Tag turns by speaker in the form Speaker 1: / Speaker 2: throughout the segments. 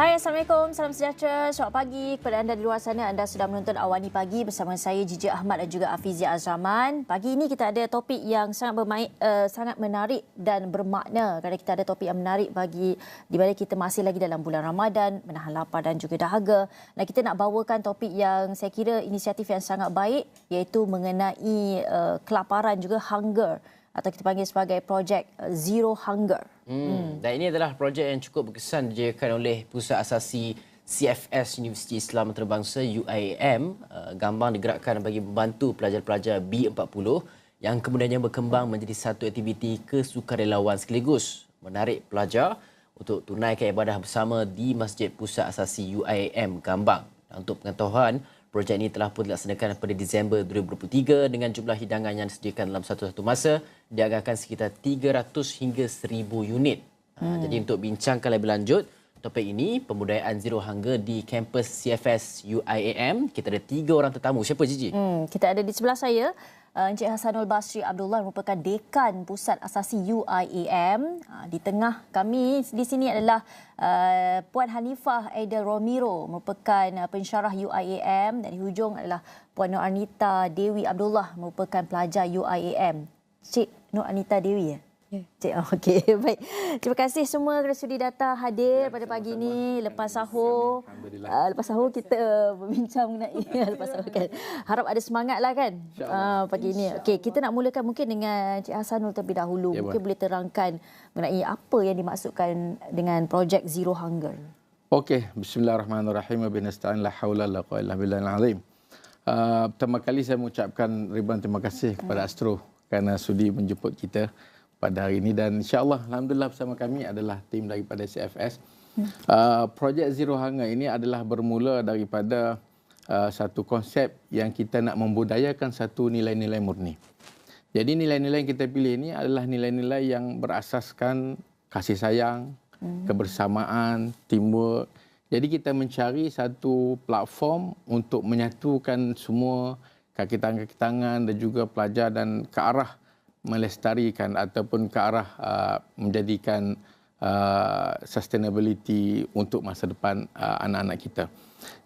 Speaker 1: Hai, Assalamualaikum. Salam sejahtera. Selamat pagi kepada anda di luar sana. Anda sudah menonton Awani Pagi bersama saya, Jiji Ahmad dan juga Afizia Azraman. Pagi ini kita ada topik yang sangat bermain, uh, sangat menarik dan bermakna kerana kita ada topik yang menarik bagi di mana kita masih lagi dalam bulan Ramadan, menahan lapar dan juga dahaga. Dan kita nak bawakan topik yang saya kira inisiatif yang sangat baik iaitu mengenai uh, kelaparan juga hunger atau kita panggil sebagai projek uh, Zero Hunger.
Speaker 2: Hmm. hmm. Dan ini adalah projek yang cukup berkesan dijadikan oleh Pusat Asasi CFS Universiti Islam Antarabangsa UIAM. Uh, Gambang digerakkan bagi membantu pelajar-pelajar B40 yang kemudiannya berkembang menjadi satu aktiviti kesukarelawan sekaligus menarik pelajar untuk tunaikan ibadah bersama di Masjid Pusat Asasi UIAM Gambang. Untuk pengetahuan, projek ini telah pun dilaksanakan pada Disember 2023 dengan jumlah hidangan yang disediakan dalam satu-satu masa dianggarkan sekitar 300 hingga 1000 unit. Ha, hmm. Jadi untuk bincangkan lebih lanjut topik ini, pembudayaan Zero Hunger di kampus CFS UIAM, kita ada tiga orang tetamu. Siapa Gigi?
Speaker 1: Hmm, kita ada di sebelah saya Encik Hasanul Basri Abdullah merupakan dekan Pusat Asasi UIAM. Uh, di tengah kami di sini adalah uh, Puan Hanifah Aidil Romiro merupakan uh, pensyarah UIAM dan di hujung adalah Puan Nur Anita Dewi Abdullah merupakan pelajar UIAM. Cik Nur Anita Dewi ya? Ya. Cik, oh, okey. Baik. Terima kasih semua kerana sudi datang hadir ya, pada pagi ini lepas sahur. Uh, lepas sahur kita berbincang mengenai lepas sahur kan. Harap ada semangatlah kan uh, pagi ini. Okey, kita nak mulakan mungkin dengan Cik Hasanul terlebih dahulu. Ya, mungkin boleh terangkan mengenai apa yang dimaksudkan dengan projek Zero Hunger.
Speaker 3: Okey, bismillahirrahmanirrahim. Binasta'in la haula la quwwata illa billahil azim. Uh, pertama kali saya mengucapkan ribuan terima kasih kepada Astro kerana sudi menjemput kita pada hari ini dan insyaallah alhamdulillah bersama kami adalah tim daripada CFS. Hmm. Uh, projek Zero Hunger ini adalah bermula daripada uh, satu konsep yang kita nak membudayakan satu nilai-nilai murni. Jadi nilai-nilai yang kita pilih ini adalah nilai-nilai yang berasaskan kasih sayang, hmm. kebersamaan, teamwork. Jadi kita mencari satu platform untuk menyatukan semua kaki tangan-kaki tangan dan juga pelajar dan ke arah melestarikan ataupun ke arah uh, menjadikan uh, sustainability untuk masa depan uh, anak-anak kita.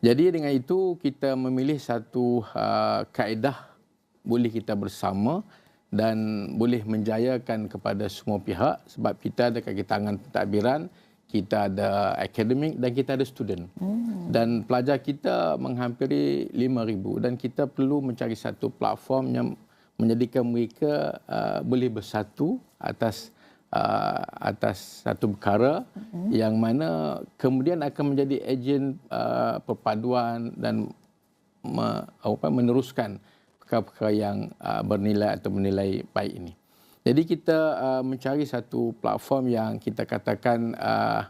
Speaker 3: Jadi dengan itu kita memilih satu uh, kaedah boleh kita bersama dan boleh menjayakan kepada semua pihak sebab kita ada kaki tangan pentadbiran kita ada akademik dan kita ada student. Hmm. Dan pelajar kita menghampiri 5,000 dan kita perlu mencari satu platform yang menjadikan mereka uh, boleh bersatu atas uh, atas satu perkara hmm. yang mana kemudian akan menjadi ejen uh, perpaduan dan me, apa, meneruskan perkara-perkara yang uh, bernilai atau menilai baik ini. Jadi kita uh, mencari satu platform yang kita katakan uh,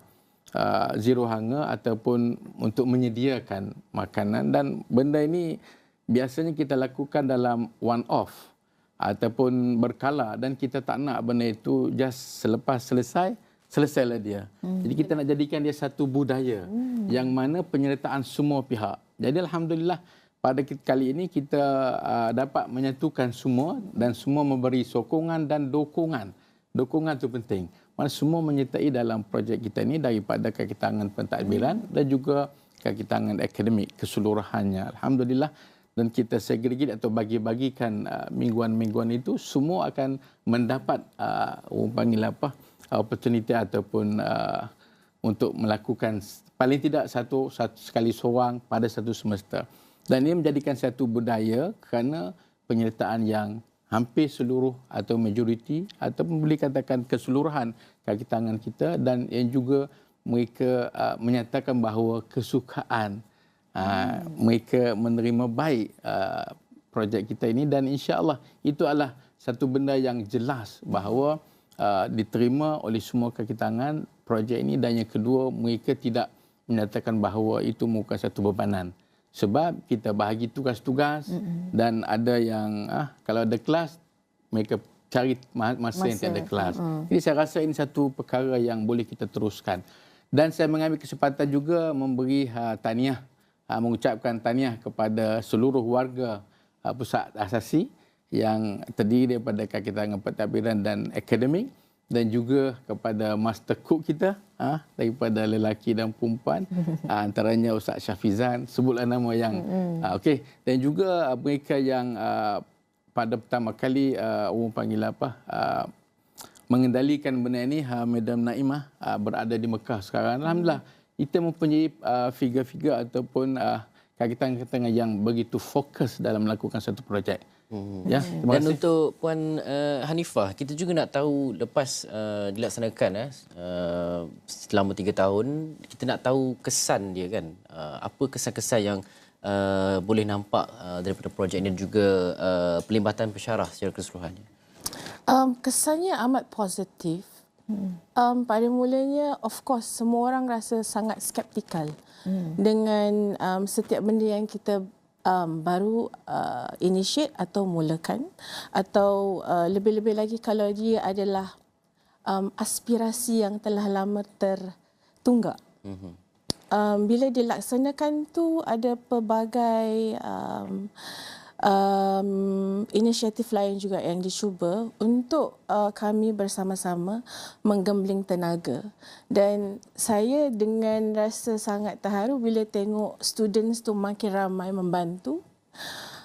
Speaker 3: uh, zero hunger ataupun untuk menyediakan makanan dan benda ini biasanya kita lakukan dalam one off ataupun berkala dan kita tak nak benda itu just selepas selesai selesailah dia. Hmm. Jadi kita nak jadikan dia satu budaya hmm. yang mana penyertaan semua pihak. Jadi alhamdulillah pada kali ini kita uh, dapat menyatukan semua dan semua memberi sokongan dan dokongan. Dokongan itu penting. Mana semua menyertai dalam projek kita ini daripada kaki tangan pentadbiran hmm. dan juga kaki tangan akademik keseluruhannya. Alhamdulillah dan kita segregate atau bagi-bagikan uh, mingguan-mingguan itu semua akan mendapat uh, panggil apa opportunity ataupun uh, untuk melakukan paling tidak satu, satu sekali seorang pada satu semester. Dan ini menjadikan satu budaya kerana penyertaan yang hampir seluruh atau majoriti atau boleh katakan keseluruhan kaki tangan kita dan yang juga mereka uh, menyatakan bahawa kesukaan uh, mereka menerima baik uh, projek kita ini dan insya-Allah itu adalah satu benda yang jelas bahawa uh, diterima oleh semua kaki tangan projek ini dan yang kedua mereka tidak menyatakan bahawa itu bukan satu bebanan sebab kita bahagi tugas-tugas mm-hmm. dan ada yang ah kalau ada kelas mereka cari masa, masa. yang tiada kelas. Mm-hmm. Jadi saya rasa ini satu perkara yang boleh kita teruskan. Dan saya mengambil kesempatan juga memberi uh, tahniah mengucapkan tahniah kepada seluruh warga uh, pusat asasi yang terdiri daripada kaki tangan pentadbiran dan akademik dan juga kepada master cook kita ha, daripada lelaki dan perempuan ha, antaranya Ustaz Syafizan sebutlah nama yang ha, okey. Dan juga uh, mereka yang uh, pada pertama kali uh, orang panggil apa uh, mengendalikan benda ini ha, Madam Naimah uh, berada di Mekah sekarang. Alhamdulillah kita mempunyai uh, figure-figure ataupun uh, kakitan-kakitan yang begitu fokus dalam melakukan satu projek
Speaker 2: Hmm. Ya, terima Dan kasih. untuk Puan uh, Hanifah, kita juga nak tahu lepas uh, dilaksanakan eh, uh, selama tiga tahun, kita nak tahu kesan dia kan. Uh, apa kesan-kesan yang uh, boleh nampak uh, daripada projek ini dan juga uh, pelibatan pensyarah secara keseluruhannya?
Speaker 4: Um, kesannya amat positif. Hmm. Um, pada mulanya, of course, semua orang rasa sangat skeptikal hmm. dengan um, setiap benda yang kita um, baru uh, initiate atau mulakan atau uh, lebih-lebih lagi kalau dia adalah um, aspirasi yang telah lama tertunggak. Mm-hmm. Um, bila dilaksanakan tu ada pelbagai um, um, inisiatif lain juga yang dicuba untuk uh, kami bersama-sama menggembling tenaga. Dan saya dengan rasa sangat terharu bila tengok students tu makin ramai membantu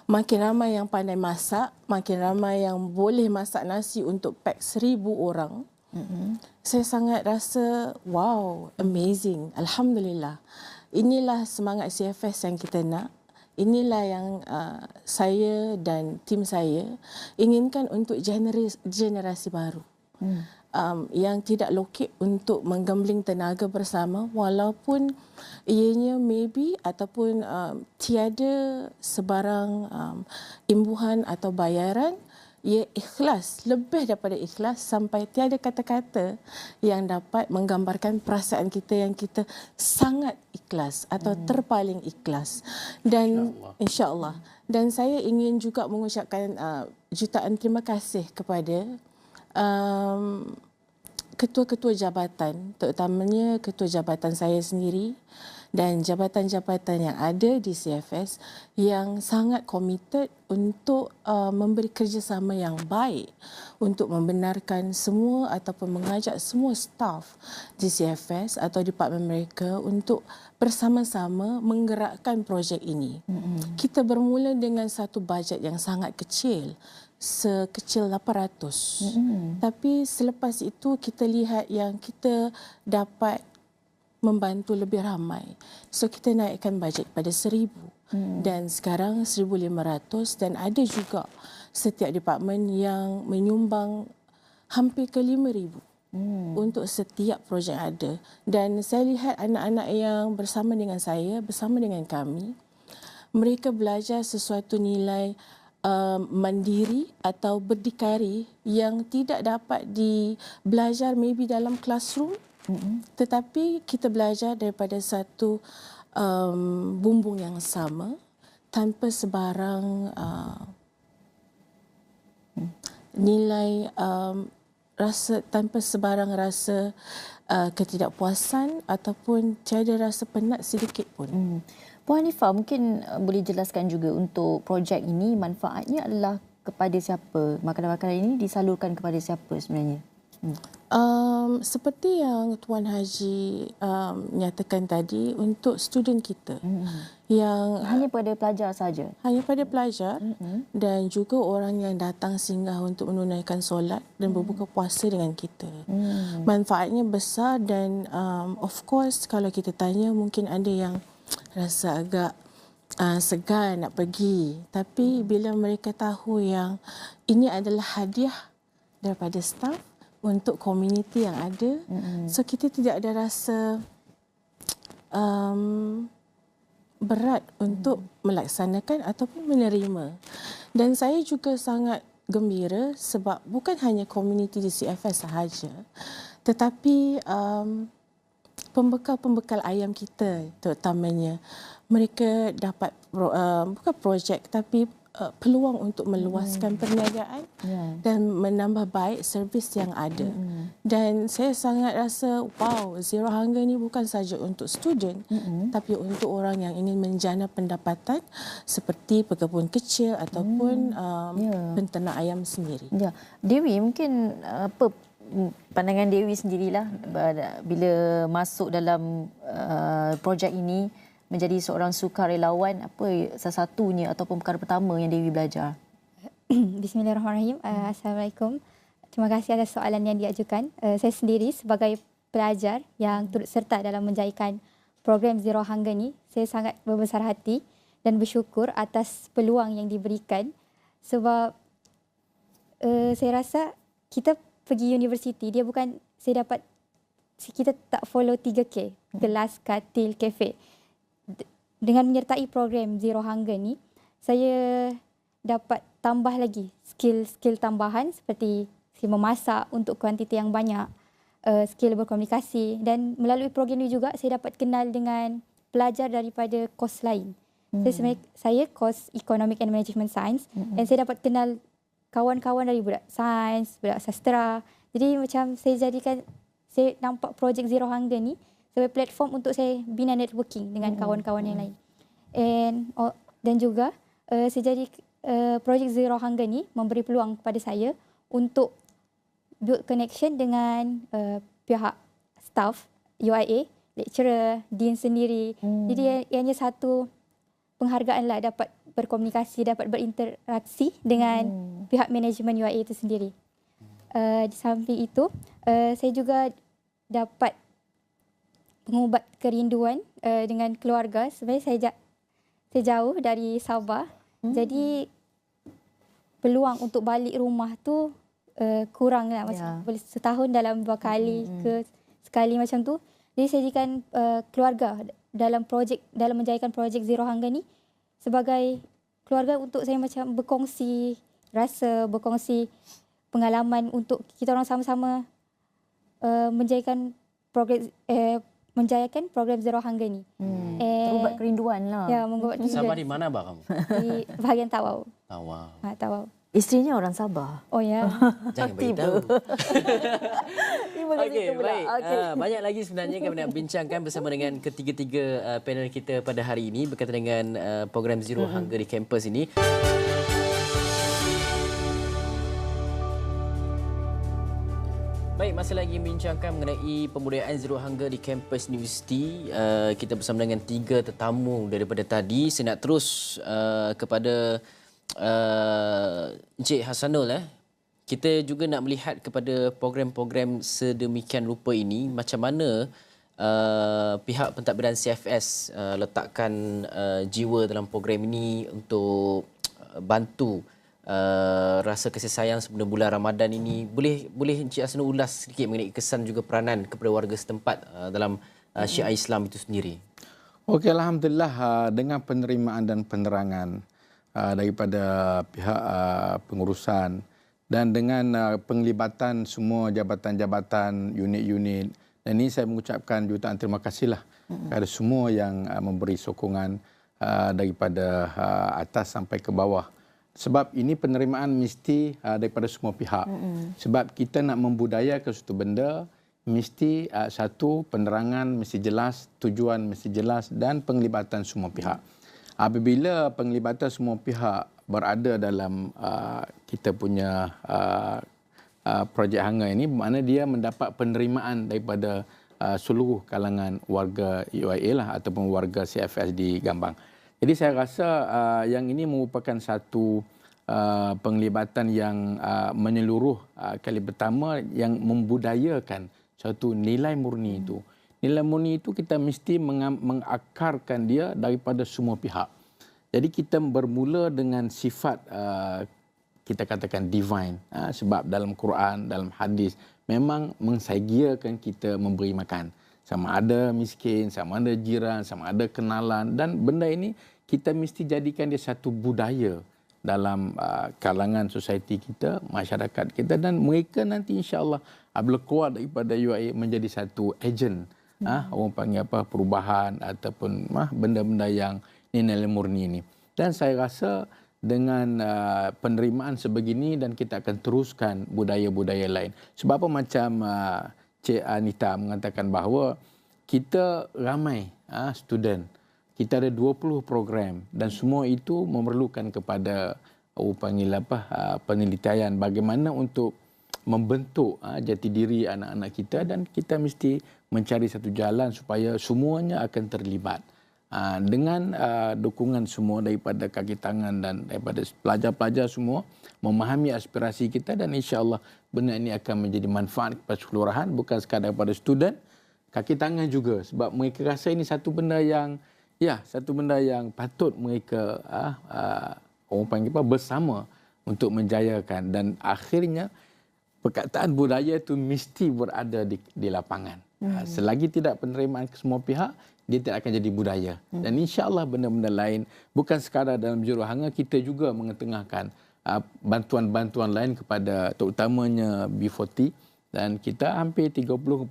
Speaker 4: makin ramai yang pandai masak makin ramai yang boleh masak nasi untuk pack seribu orang. Mm-hmm. saya sangat rasa wow amazing. Alhamdulillah. Inilah semangat CFS yang kita nak inilah yang uh, saya dan tim saya inginkan untuk generasi, generasi baru hmm. um, yang tidak lokit untuk menggambling tenaga bersama walaupun ianya maybe ataupun um, tiada sebarang um, imbuhan atau bayaran ia ikhlas, lebih daripada ikhlas sampai tiada kata-kata yang dapat menggambarkan perasaan kita yang kita sangat ikhlas atau hmm. terpaling ikhlas. Dan insya-Allah. Insya Dan saya ingin juga mengucapkan uh, jutaan terima kasih kepada um, ketua-ketua jabatan, terutamanya ketua jabatan saya sendiri dan jabatan-jabatan yang ada di CFS yang sangat komited untuk uh, memberi kerjasama yang baik untuk membenarkan semua ataupun mengajak semua staf di CFS atau departmen mereka untuk bersama-sama menggerakkan projek ini. Mm-hmm. Kita bermula dengan satu bajet yang sangat kecil sekecil 800. Mm-hmm. Tapi selepas itu kita lihat yang kita dapat membantu lebih ramai. So kita naikkan bajet pada seribu hmm. dan sekarang seribu lima ratus dan ada juga setiap departmen yang menyumbang hampir ke lima ribu hmm. untuk setiap projek ada. Dan saya lihat anak-anak yang bersama dengan saya, bersama dengan kami, mereka belajar sesuatu nilai uh, mandiri atau berdikari yang tidak dapat dibelajar maybe dalam classroom tetapi kita belajar daripada satu um, bumbung yang sama tanpa sebarang uh, nilai um, rasa tanpa sebarang rasa uh, ketidakpuasan ataupun tiada rasa penat sedikit pun. Hmm.
Speaker 1: Puan Hanifah mungkin uh, boleh jelaskan juga untuk projek ini manfaatnya adalah kepada siapa? Makanan-makanan ini disalurkan kepada siapa sebenarnya?
Speaker 4: Hmm. Um, seperti yang Tuan Haji um, nyatakan tadi untuk student kita hmm. yang
Speaker 1: hanya pada pelajar saja.
Speaker 4: Hanya pada pelajar hmm. dan juga orang yang datang singgah untuk menunaikan solat dan berbuka puasa dengan kita. Hmm. Manfaatnya besar dan um, of course kalau kita tanya mungkin ada yang rasa agak uh, segar nak pergi. Tapi bila mereka tahu yang ini adalah hadiah daripada staff untuk komuniti yang ada. Mm-hmm. So kita tidak ada rasa um, berat untuk mm. melaksanakan ataupun menerima. Dan saya juga sangat gembira sebab bukan hanya komuniti di CFS sahaja tetapi um, pembekal-pembekal ayam kita terutamanya mereka dapat uh, bukan projek tapi uh, peluang untuk meluaskan hmm. perniagaan yeah. dan menambah baik servis yang ada. Hmm. Dan saya sangat rasa wow, Zero Hunger ni bukan saja untuk student hmm. tapi untuk orang yang ingin menjana pendapatan seperti pekebun kecil ataupun hmm. um, yeah. penternak ayam sendiri.
Speaker 1: Ya. Yeah. Dewi mungkin apa pandangan Dewi sendirilah bila masuk dalam uh, projek ini menjadi seorang sukarelawan apa salah satunya ataupun perkara pertama yang Dewi belajar?
Speaker 5: Bismillahirrahmanirrahim. Uh, Assalamualaikum. Terima kasih atas soalan yang diajukan. Uh, saya sendiri sebagai pelajar yang turut serta dalam menjayakan program Zero Hunger ni, saya sangat berbesar hati dan bersyukur atas peluang yang diberikan sebab uh, saya rasa kita pergi universiti dia bukan saya dapat kita tak follow 3K kelas katil kafe dengan menyertai program Zero Hunger ni saya dapat tambah lagi skill-skill tambahan seperti skill memasak untuk kuantiti yang banyak uh, skill berkomunikasi dan melalui program ini juga saya dapat kenal dengan pelajar daripada kos lain hmm. saya sebenarnya saya kos Economic and Management Science hmm. dan saya dapat kenal kawan-kawan dari budak sains, budak sastra. Jadi macam saya jadikan saya nampak projek Zero Hunger ni sebagai platform untuk saya bina networking dengan hmm. kawan-kawan yang lain. And oh, dan juga uh, saya jadi uh, projek Zero Hunger ni memberi peluang kepada saya untuk build connection dengan uh, pihak staff UIA, lecturer, dean sendiri. Hmm. Jadi ianya satu penghargaan lah dapat berkomunikasi, dapat berinteraksi dengan hmm. pihak manajemen UIA itu sendiri. Uh, di samping itu, uh, saya juga dapat mengubat kerinduan uh, dengan keluarga. Sebenarnya saya, ja- saya jauh dari Sabah. Hmm. Jadi, peluang untuk balik rumah tu uh, kurang lah. Macam yeah. setahun dalam dua kali hmm. ke sekali macam tu. Jadi, saya jadikan uh, keluarga dalam projek dalam menjayakan projek Zero Hunger ni sebagai keluarga untuk saya macam berkongsi rasa, berkongsi pengalaman untuk kita orang sama-sama uh, menjayakan program eh, menjayakan program Zero Hunger ni.
Speaker 1: Hmm. Eh, Terubat kerinduan lah.
Speaker 5: Ya, mengubat
Speaker 2: kerinduan. Sabah di mana bah kamu?
Speaker 5: Di bahagian Tawau.
Speaker 2: Tawau.
Speaker 5: Ha, Tawau.
Speaker 1: Isterinya orang Sabah.
Speaker 5: Oh ya.
Speaker 2: Jangan beritahu. Okey, baik. Okay. Uh, banyak lagi sebenarnya kami nak bincangkan bersama dengan ketiga-tiga uh, panel kita pada hari ini berkaitan dengan uh, program Zero mm-hmm. Hunger di kampus ini. Masih lagi membincangkan mengenai pembudayaan Zero Hunger di kampus universiti. Uh, kita bersama dengan tiga tetamu daripada tadi. Saya nak terus uh, kepada uh, Encik Hasanul eh kita juga nak melihat kepada program-program sedemikian rupa ini macam mana uh, pihak pentadbiran CFS uh, letakkan uh, jiwa dalam program ini untuk uh, bantu uh, rasa kasih sayang sebelum bulan Ramadan ini. Boleh boleh Encik Hasanul ulas sedikit mengenai kesan juga peranan kepada warga setempat uh, dalam uh, syiar Islam itu sendiri?
Speaker 3: Okey alhamdulillah uh, dengan penerimaan dan penerangan Uh, daripada pihak uh, pengurusan dan dengan uh, penglibatan semua jabatan-jabatan unit-unit. Dan ini saya mengucapkan jutaan terima kasihlah kepada semua yang memberi sokongan daripada atas sampai ke bawah sebab ini penerimaan mesti daripada semua pihak. Sebab kita nak membudayakan suatu benda mesti satu penerangan mesti jelas tujuan mesti jelas dan penglibatan semua pihak. Apabila penglibatan semua pihak berada dalam uh, kita punya uh, uh, projek Hanga ini mana dia mendapat penerimaan daripada uh, seluruh kalangan warga UIA lah ataupun warga CFS di Gambang. Jadi saya rasa uh, yang ini merupakan satu uh, penglibatan yang uh, menyeluruh uh, kali pertama yang membudayakan satu nilai murni itu. Nilai murni itu kita mesti mengakarkan dia daripada semua pihak. Jadi kita bermula dengan sifat uh, kita katakan divine uh, sebab dalam Quran, dalam hadis memang mengsagiakan kita memberi makan. Sama ada miskin, sama ada jiran, sama ada kenalan. Dan benda ini kita mesti jadikan dia satu budaya dalam uh, kalangan society kita, masyarakat kita. Dan mereka nanti insya-Allah apabila keluar daripada UAE menjadi satu agent. Ah orang panggil apa perubahan ataupun ah benda-benda yang nilai murni ini dan saya rasa dengan uh, penerimaan sebegini dan kita akan teruskan budaya-budaya lain. Sebab apa macam uh, Cik Anita mengatakan bahawa kita ramai uh, student kita ada 20 program dan semua itu memerlukan kepada uh, panggil apa uh, penelitian bagaimana untuk membentuk uh, jati diri anak-anak kita dan kita mesti mencari satu jalan supaya semuanya akan terlibat. Uh, dengan uh, dukungan semua daripada kaki tangan dan daripada pelajar-pelajar semua memahami aspirasi kita dan insya-Allah benda ini akan menjadi manfaat kepada kelurahan bukan sekadar kepada student kaki tangan juga sebab mereka rasa ini satu benda yang ya satu benda yang patut mereka uh, uh, orang panggil apa bersama untuk menjayakan dan akhirnya perkataan budaya itu mesti berada di, di lapangan. Hmm. Selagi tidak penerimaan ke semua pihak, dia tidak akan jadi budaya. Hmm. Dan insya-Allah benda-benda lain bukan sekadar dalam juruhanga kita juga mengetengahkan uh, bantuan-bantuan lain kepada terutamanya B40 dan kita hampir 30 40%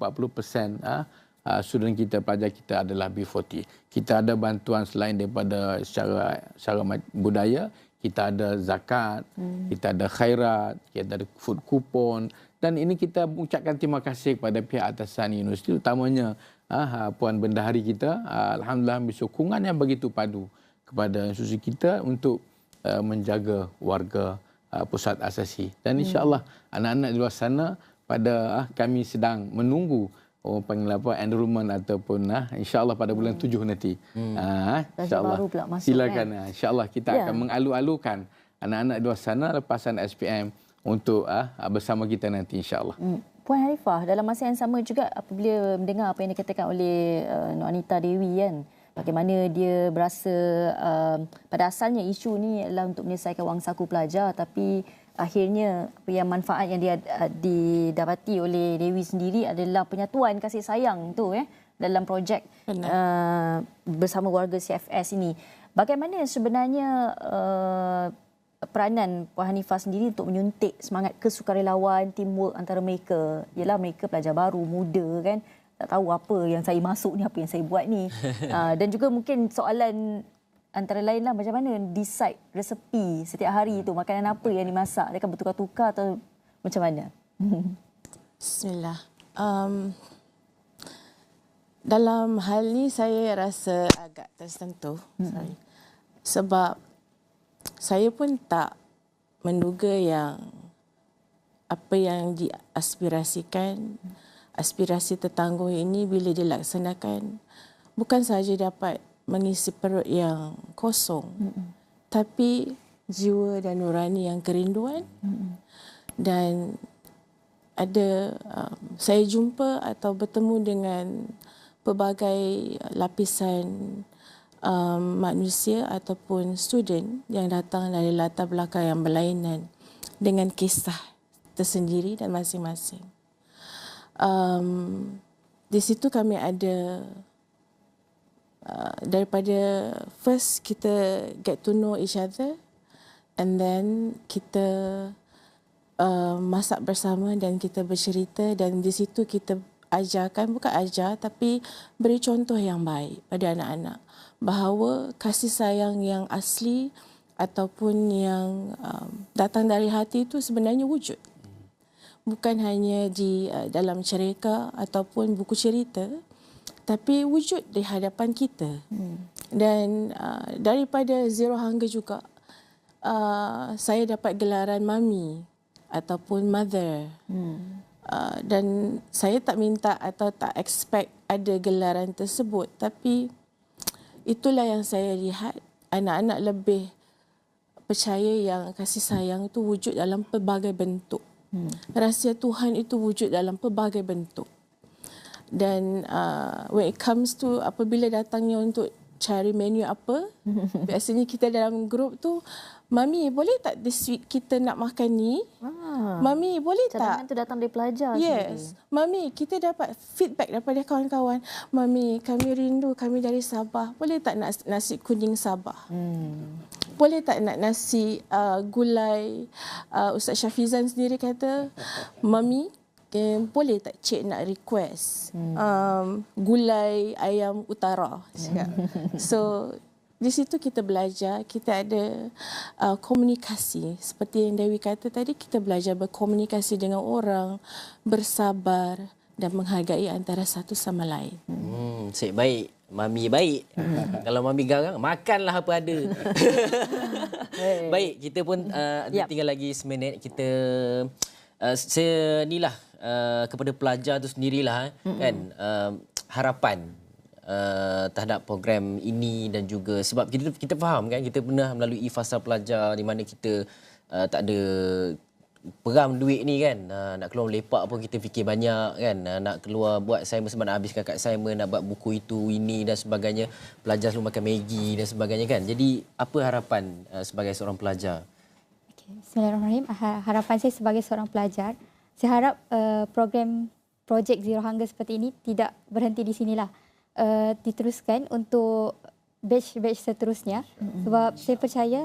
Speaker 3: uh, uh, student kita pelajar kita adalah B40. Kita ada bantuan selain daripada secara secara budaya, kita ada zakat, hmm. kita ada khairat, kita ada food coupon dan ini kita mengucapkan terima kasih kepada pihak atasan universiti utamanya ah, Puan Bendahari kita, ah, Alhamdulillah ambil sokongan yang begitu padu kepada institusi kita untuk uh, menjaga warga uh, pusat asasi. Dan hmm. insyaAllah hmm. anak-anak di luar sana pada uh, kami sedang menunggu orang panggil apa enrollment ataupun uh, insyaAllah pada bulan hmm. tujuh nanti. Hmm. Uh, insyaAllah silakan. Kan? InsyaAllah kita ya. akan mengalu-alukan anak-anak di luar sana lepasan SPM untuk uh, bersama kita nanti insyaAllah. Hmm.
Speaker 1: Puan Harifah, dalam masa yang sama juga apabila mendengar apa yang dikatakan oleh uh, Nur Anita Dewi kan, bagaimana dia berasa uh, pada asalnya isu ni adalah untuk menyelesaikan wang saku pelajar tapi akhirnya apa yang manfaat yang dia uh, didapati oleh Dewi sendiri adalah penyatuan kasih sayang tu eh dalam projek uh, bersama warga CFS ini. Bagaimana sebenarnya uh, peranan Puan Hanifah sendiri untuk menyuntik semangat kesukarelawan teamwork antara mereka. Ialah mereka pelajar baru, muda kan. Tak tahu apa yang saya masuk ni, apa yang saya buat ni. uh, dan juga mungkin soalan antara lain lah macam mana decide resepi setiap hari tu. Makanan apa yang dimasak. Dia akan bertukar-tukar atau macam mana?
Speaker 4: Bismillah. Um, dalam hal ni saya rasa agak tersentuh. Hmm. Sebab saya pun tak menduga yang apa yang diaspirasikan aspirasi tertangguh ini bila dilaksanakan bukan sahaja dapat mengisi perut yang kosong mm-hmm. tapi jiwa dan nurani yang kerinduan mm-hmm. dan ada um, saya jumpa atau bertemu dengan pelbagai lapisan um, manusia ataupun student yang datang dari latar belakang yang berlainan dengan kisah tersendiri dan masing-masing. Um, di situ kami ada uh, daripada first kita get to know each other and then kita uh, masak bersama dan kita bercerita dan di situ kita ajarkan bukan ajar tapi beri contoh yang baik pada anak-anak bahawa kasih sayang yang asli ataupun yang um, datang dari hati itu sebenarnya wujud. Bukan hanya di uh, dalam cerita ataupun buku cerita tapi wujud di hadapan kita. Hmm. Dan uh, daripada zero hunger juga uh, saya dapat gelaran mami ataupun mother. Hmm. Uh, dan saya tak minta atau tak expect ada gelaran tersebut tapi itulah yang saya lihat anak-anak lebih percaya yang kasih sayang itu wujud dalam pelbagai bentuk. Hmm. Rahsia Tuhan itu wujud dalam pelbagai bentuk. Dan uh, when it comes to apabila datangnya untuk cari menu apa, biasanya kita dalam grup tu Mami, boleh tak this week kita nak makan ni? Ah, Mami, boleh
Speaker 1: cadangan
Speaker 4: tak?
Speaker 1: Cadangan tu datang dari pelajar
Speaker 4: Yes. Sendiri. Mami, kita dapat feedback daripada kawan-kawan. Mami, kami rindu kami dari Sabah. Boleh tak nak nasi kuning Sabah? Hmm. Boleh tak nak nasi uh, gulai? Uh, Ustaz Syafizan sendiri kata, Mami, eh, boleh tak cik nak request hmm. um, gulai ayam utara? so, di situ kita belajar, kita ada uh, komunikasi. Seperti yang Dewi kata tadi, kita belajar berkomunikasi dengan orang, bersabar dan menghargai antara satu sama lain.
Speaker 2: Hmm, cik baik. Mami baik. Hmm. Kalau mami garang, makanlah apa ada. baik, kita pun uh, yep. tinggal lagi seminit. Kita uh, saya inilah uh, kepada pelajar tu sendirilah mm-hmm. kan? Uh, harapan uh, terhadap program ini dan juga sebab kita kita faham kan? Kita pernah melalui fasa pelajar di mana kita uh, tak ada peram duit ni kan? Uh, nak keluar lepak pun kita fikir banyak kan? Uh, nak keluar buat assignment sebab nak habiskan kat assignment nak buat buku itu ini dan sebagainya. Pelajar selalu makan Maggi dan sebagainya kan? Jadi apa harapan uh, sebagai seorang pelajar
Speaker 5: Okay. Bismillahirrahmanirrahim. Ha- Harapan saya sebagai seorang pelajar, saya harap uh, program projek Zero Hunger seperti ini tidak berhenti di sinilah. Uh, diteruskan untuk batch-batch seterusnya. Mm-hmm. Sebab saya percaya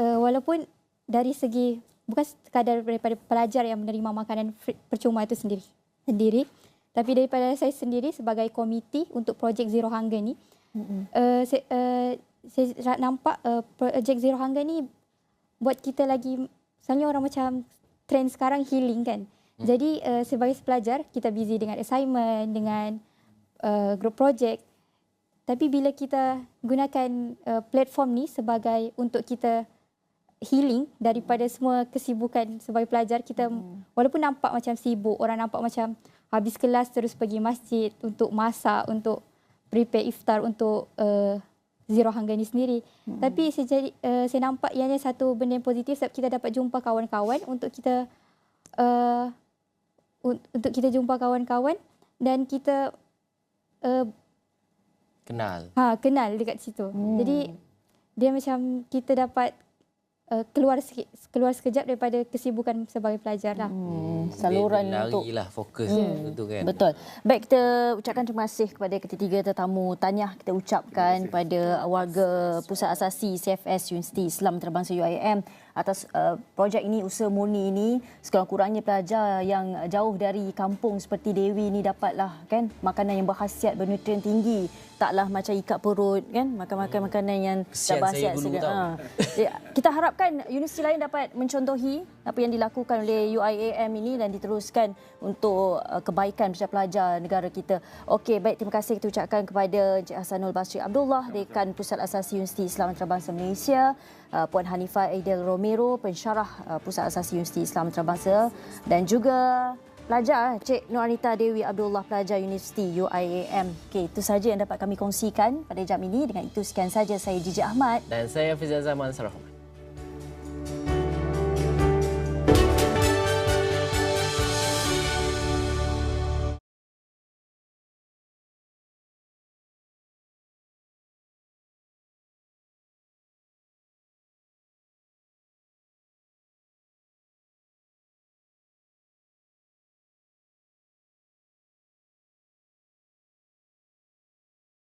Speaker 5: uh, walaupun dari segi bukan sekadar daripada pelajar yang menerima makanan free, percuma itu sendiri, sendiri, tapi daripada saya sendiri sebagai komiti untuk projek Zero Hunger ni, mm-hmm. uh, saya, uh, saya nampak uh, projek Zero Hunger ni buat kita lagi selalunya orang macam trend sekarang healing kan. Hmm. Jadi uh, sebagai pelajar kita busy dengan assignment, dengan uh, group project. Tapi bila kita gunakan uh, platform ni sebagai untuk kita healing daripada semua kesibukan sebagai pelajar kita hmm. walaupun nampak macam sibuk, orang nampak macam habis kelas terus pergi masjid untuk masak, untuk prepare iftar untuk uh, zero hunger ni sendiri. Hmm. Tapi saya, jadi, uh, saya nampak ianya satu benda yang positif sebab kita dapat jumpa kawan-kawan untuk kita uh, untuk kita jumpa kawan-kawan dan kita uh,
Speaker 2: kenal.
Speaker 5: Ha, kenal dekat situ. Hmm. Jadi dia macam kita dapat uh, keluar sikit, keluar sekejap daripada kesibukan sebagai pelajar lah.
Speaker 1: Hmm, saluran
Speaker 2: Dia
Speaker 1: untuk
Speaker 2: lah fokus hmm. itu kan.
Speaker 1: Betul. Baik kita ucapkan terima kasih kepada ketiga tetamu tanya kita ucapkan kepada warga Pusat Asasi CFS Universiti Islam Antarabangsa UIM atas uh, projek ini usaha murni ini sekurang-kurangnya pelajar yang jauh dari kampung seperti Dewi ini dapatlah kan makanan yang berkhasiat bernutrien tinggi taklah macam ikat perut kan makan-makan makanan yang
Speaker 2: Kesian dulu
Speaker 1: segar.
Speaker 2: tau.
Speaker 1: Ha. Ya, kita harapkan universiti lain dapat mencontohi apa yang dilakukan oleh UIAM ini dan diteruskan untuk uh, kebaikan pelajar-pelajar negara kita. Okey, baik terima kasih kita ucapkan kepada Encik Hasanul Basri Abdullah Dekan Pusat Asasi Universiti Islam Antarabangsa Malaysia, uh, Puan Hanifah Aidil Romero pensyarah uh, Pusat Asasi Universiti Islam Antarabangsa dan juga pelajar Cik Nur Anita Dewi Abdullah pelajar Universiti UIAM. Okey, itu saja yang dapat kami kongsikan pada jam ini. Dengan itu sekian saja saya Jiji Ahmad.
Speaker 2: Dan saya Fizal Zaman Sarah.